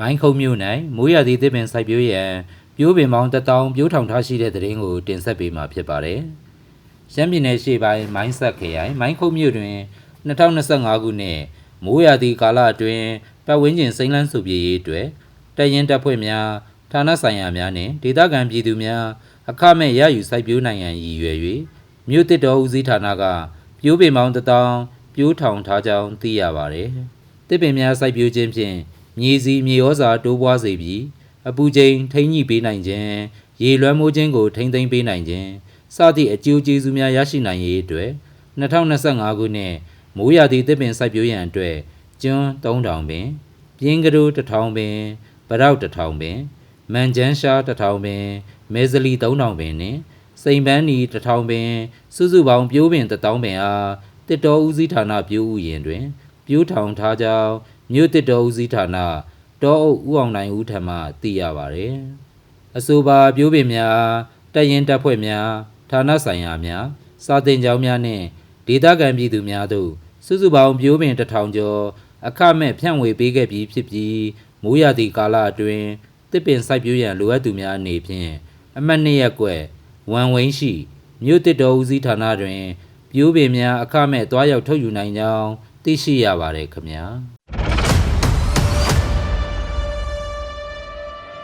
မိုင်းခုံမြို့၌မိုးရသည့်သစ်ပင်စိုက်ပျိုးရန်ပြိုးပင်ပေါင်းတစ်တောင်ပြိုးထောင်ထားရှိတဲ့သတင်းကိုတင်ဆက်ပေးမှာဖြစ်ပါတယ်။ရှမ်းပြည်နယ်ရှေ့ပိုင်းမိုင်းဆက်ခရိုင်မိုင်းခုံမြို့တွင်2025ခုနှစ်မိုးရသည့်ကာလအတွင်းပတ်ဝန်းကျင်စိမ့်လန်းစုပြေရေးအတွက်တပ်ရင်တပ်ဖွဲ့များဌာနဆိုင်ရာများနှင့်ဒေသခံပြည်သူများအခမဲ့ရယူစိုက်ပျိုးနိုင်ရန်ရည်ရွယ်၍မြို့တစ်တော်ဦးစီးဌာနကပြိုးပင်ပေါင်းတစ်တောင်ပြိုးထောင်ထားကြောင်းသိရပါတယ်။တစ်ပင်များစိုက်ပျိုးခြင်းဖြင့် မြေစီမြေဩဇာတိုးပွားစေပြီးအပူချိန်ထိန်းညှိပေးနိုင်ခြင်းရေလွှမ်းမိုးခြင်းကိုထိန်းသိမ်းပေးနိုင်ခြင်းစသည့်အကျိုးကျေးဇူးများရရှိနိုင်ရေးအတွက်2025ခုနှစ်မိုးရာသီတစ်ပင်စိုက်ပျိုးရန်အတွက်ကျွန်း3000ပင်ပြင်းကလေး1000ပင်ဗရောက်1000ပင်မန်ကျန်းရှား1000ပင်မဲဇလီ3000ပင်နှင့်စိန်ပန်းနီ1000ပင်စုစုပေါင်းပြိုးပင်1000ပင်အားတစ်တော်ဦးစီးဌာနပြိုးဥယျာဉ်တွင်ပြိုးထောင်ထားကြောင်း မြို့တစ်တော်ဦးစီးဌာနတောအုပ်ဦးအောင်နိုင်ဦးထံမှသိရပါဗျ။အဆိုပါပြိုးပင်များတပ်ရင်တပ်ဖွဲ့များဌာနဆိုင်ရာများစာတင်ကြောင်းများနှင့်ဒေသခံပြည်သူများတို့စုစုပေါင်းပြိုးပင်တစ်ထောင်ကျော်အခမဲ့ဖြန့်ဝေပေးခဲ့ပြီးဖြစ်ပြီးမိုးရသည့်ကာလအတွင်းတစ်ပင်စိုက်ပျိုးရန်လိုအပ်သူများအနေဖြင့်အမှတ်နှစ်ရက်ကွယ်ဝမ်ဝင်းရှိမြို့တစ်တော်ဦးစီးဌာနတွင်ပြိုးပင်များအခမဲ့တွားရောက်ထုတ်ယူနိုင်ကြောင်းသိရှိရပါတယ်ခင်ဗျာ။